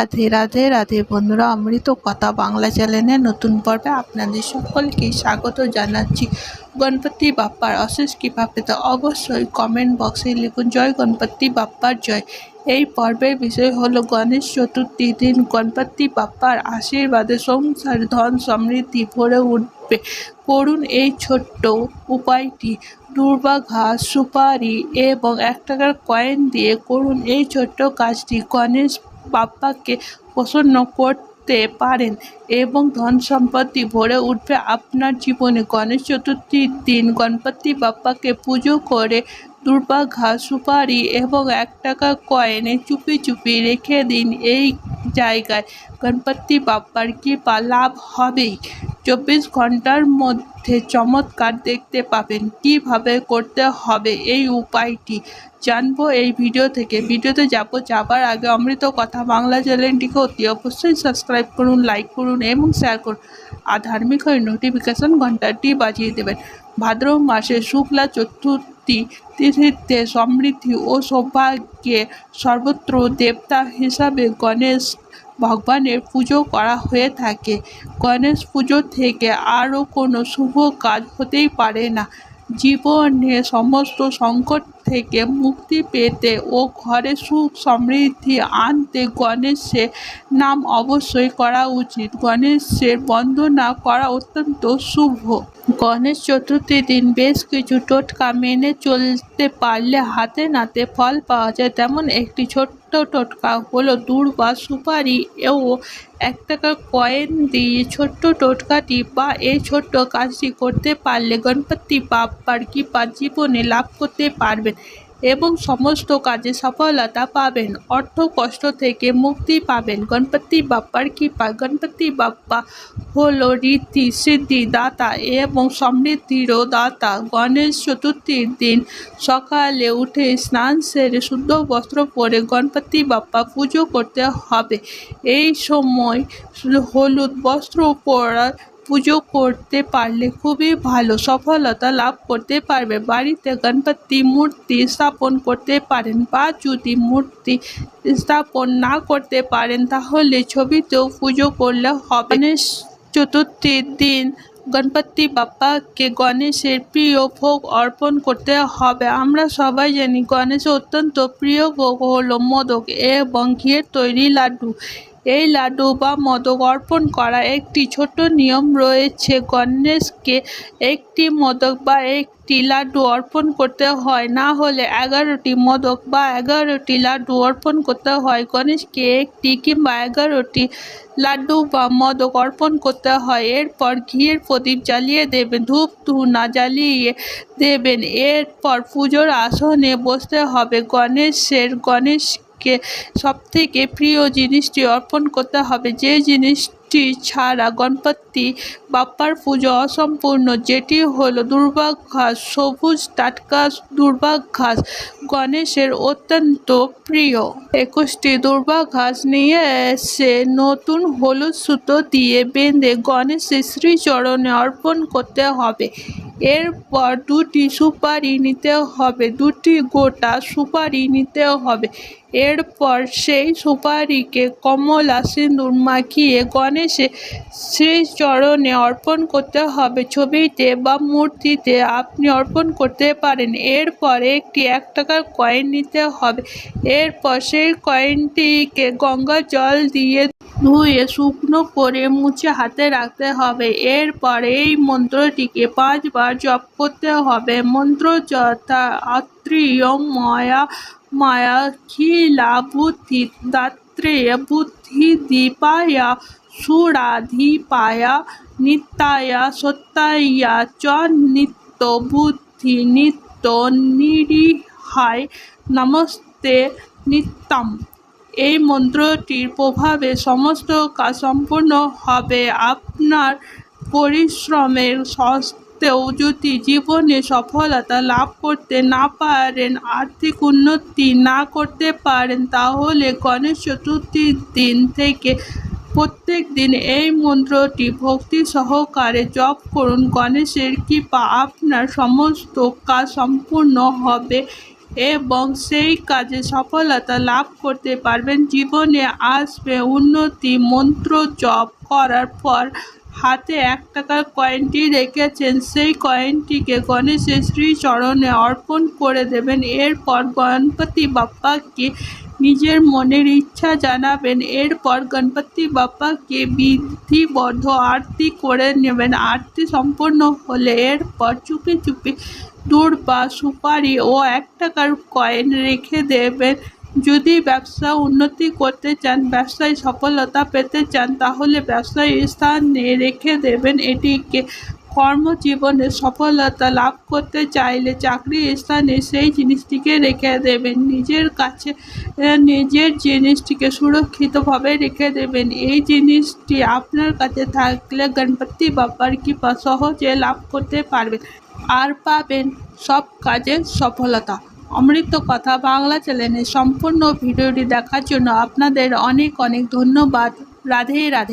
রাধে রাধে রাধে বন্ধুরা, অমৃত কথা বাংলা চ্যানেলে নতুন পর্বে আপনাদের সকলকে স্বাগত জানাচ্ছি। গণপতি বাপ্পার অশেষ কৃপাকে তো অবশ্যই কমেন্ট বক্সে লিখুন, জয় গণপতি বাপ্পার জয়। এই পর্বের বিষয় হলো গণেশ চতুর্থী দিন। গণপতি বাপ্পার আশীর্বাদে সংসার, ধন সমৃদ্ধি ভরে উঠবে। করুন এই ছোট্ট উপায়টি। দুর্বা ঘাস, সুপারি এবং এক টাকার কয়েন দিয়ে করুন এই ছোট্ট কাজটি। গণেশ বাপ্পাকে প্রসন্ন করতে পারেন এবং ধন সম্পত্তি ভরে উঠবে আপনার জীবনে। গণেশ চতুর্থীর দিন গণপতি বাপ্পাকে পুজো করে দুর্বা ঘাস, সুপারি এবং এক টাকা কয়েনে চুপি চুপি রেখে দিন এই জায়গায়। গণপতি বাপ্পার কৃপা লাভ হবেই। চব্বিশ ঘণ্টার মধ্যে চমৎকার দেখতে পাবেন। কীভাবে করতে হবে এই উপায়টি জানব এই ভিডিও থেকে। ভিডিওতে যাব, যাবার আগে অমৃত কথা বাংলা চ্যানেলটিকে অতি অবশ্যই সাবস্ক্রাইব করুন, লাইক করুন এবং শেয়ার করুন। আর ধার্মিক হয়ে নোটিফিকেশন ঘন্টাটি বাজিয়ে দেবেন। ভাদ্র মাসে শুক্লা চতুর্থী তিথিতে সমৃদ্ধি ও সৌভাগ্যে সর্বত্র দেবতা হিসাবে গণেশ ভগবানের পুজো করা হয়ে থাকে। গণেশ পুজো থেকে আরও কোনো শুভ কাজ হতেই পারে না। জীবনে সমস্ত সংকট থেকে মুক্তি পেতে ও ঘরে সুখ সমৃদ্ধি আনতে গণেশের নাম অবশ্যই করা উচিত। গণেশের বন্দনা করা অত্যন্ত শুভ। গণেশ চতুর্থীর দিন বেশ কিছু টোটকা মেনে চলতে পারলে হাতে নাতে ফল পাওয়া যায়, তেমন একটি ছোট্ট টোটকা হলো দূর্বা সুপারি। ও এক টাকা কয়েন দিয়ে ছোট্ট টোটকাটি বা এই ছোট্ট কাজটি করতে পারলে গণপতি বাপ্পার কৃপা জীবনে লাভ করতে পারবেন। এবং সমস্ত কাজে সফলতা পাবেন। অর্থ কষ্ট থেকে মুক্তি পাবেন। গণপতি বাপ্পার কৃপা। গণপতি বাপ্পা হলো রীতি, সিদ্ধি, দাতা এবং সমৃদ্ধিরও দাতা। গণেশ চতুর্থীর দিন সকালে উঠে স্নান সেরে শুদ্ধ বস্ত্র পরে গণপতি বাপ্পা পুজো করতে হবে। এই সময় হলুদ বস্ত্র পরা পুজো করতে পারলে খুবই ভালো সফলতা লাভ করতে পারবে। বাড়িতে গণপতি মূর্তি স্থাপন করতে পারেন বা যদি মূর্তি স্থাপন না করতে পারেন, তাহলে ছবিতেও পুজো করলে হবে। গণেশ চতুর্থীর দিন গণপতি বাপ্পাকে গণেশের প্রিয় ভোগ অর্পণ করতে হবে। আমরা সবাই জানি গণেশের অত্যন্ত প্রিয় ভোগ হলো মোদক এবং ঘিয়ের তৈরি লাড্ডু। এই লাড্ডু বা মোদক অর্পণ করা একটি ছোট নিয়ম রয়েছে। গণেশকে একটি মোদক বা একটি লাড্ডু অর্পণ করতে হয়। না হলে এগারোটি মোদক বা এগারোটি লাড্ডু অর্পণ করতে হয়। গণেশকে একটি কিংবা এগারোটি লাড্ডু বা মদক অর্পণ করতে হয়। এরপর ঘিয়ের প্রদীপ জ্বালিয়ে দেবেন, ধূপ ধুনা জ্বালিয়ে দেবেন। এরপর পুজোর আসনে বসতে হবে। গণেশের গণেশ কে সবথেকে প্রিয় জিনিসটি অর্পণ করতে হবে। যে জিনিসটি ছাড়া গণপতি বাপ্পার পুজো অসম্পূর্ণ, যেটি হলো দুর্বাগ ঘাস সবুজ টাটকা দুর্বাগ ঘাস গণেশের অত্যন্ত প্রিয়। একুশটি দুর্বা ঘাস নিয়ে এসে নতুন হলুদ সুতো দিয়ে বেঁধে গণেশের শ্রীচরণে অর্পণ করতে হবে। এরপর দুটি সুপারি নিতে হবে, দুটি গোটা সুপারি নিতে হবে। এরপর সেই সুপারিকে কমলা সিঁদুর মাখিয়ে গণেশের শ্রীচরণে অর্পণ করতে হবে। ছবিতে বা মূর্তিতে আপনি অর্পণ করতে পারেন। এরপর একটি এক টাকার কয়েন নিতে হবে। এরপর সেই কয়েনটিকে গঙ্গা জল দিয়ে ধুয়ে শুকনো করে মুছে হাতে রাখতে হবে। এরপর এই মন্ত্রটিকে পাঁচবার জপ করতে হবে। মন্ত্র যথা আত্রীয় মায়া মায়া খিলা বুদ্ধি, দাত্রেয় বুদ্ধি, দীপায়া সুরাধিপায়া নিত্যায়া সত্যায়া চ নিত্য বুদ্ধি, নিত্য নিরিহায়, নমস্তে নিত্যম। এই মন্ত্রটির প্রভাবে সমস্ত কাজ সম্পূর্ণ হবে। আপনার পরিশ্রমের সত্ত্বেও যদি জীবনে সফলতা লাভ করতে না পারেন, আর্থিক উন্নতি না করতে পারেন, তাহলে গণেশ চতুর্থীর দিন থেকে প্রত্যেক দিন এই মন্ত্রটি ভক্তি সহকারে জপ করুন। গণেশের কৃপা আপনার সমস্ত কাজ সম্পূর্ণ হবে। এবং সেই কাজে সফলতা লাভ করতে পারবেন। জীবনে আসবে উন্নতি মন্ত্র জপ করার পর হাতে এক টাকার কয়েনটি রেখেছেন। সেই কয়েনটিকে গণেশের শ্রীচরণে অর্পণ করে দেবেন। এরপর গণপতি বাপ্পাকে নিজের মনের ইচ্ছা জানাবেন। এরপর গণপতি বাপ্পাকে বিধিবদ্ধ আরতি করে নেবেন। আরতি সম্পন্ন হলে এরপর চুপি চুপি দূর্বা সুপারি ও এক টাকার কয়েন রেখে দেবেন। যদি ব্যবসা উন্নতি করতে চান, ব্যবসায় সফলতা পেতে চান, তাহলে ব্যবসায় স্থানে রেখে দেবেন। এটিকে কর্মজীবনে সফলতা লাভ করতে চাইলে চাকরি স্থানে সেই জিনিসটিকে রেখে দেবেন। নিজের কাছে, নিজের জিনিসটিকে সুরক্ষিতভাবে রেখে দেবেন। এই জিনিসটি আপনার কাছে থাকলে গণপতি বাপ্পার কৃপা সহজে লাভ করতে পারবেন। আর পাবেন সব কাজের সফলতা। অমৃত কথা বাংলা চ্যানেলের সম্পূর্ণ ভিডিওটি দেখার জন্য আপনাদের অনেক অনেক ধন্যবাদ। রাধে রাধে।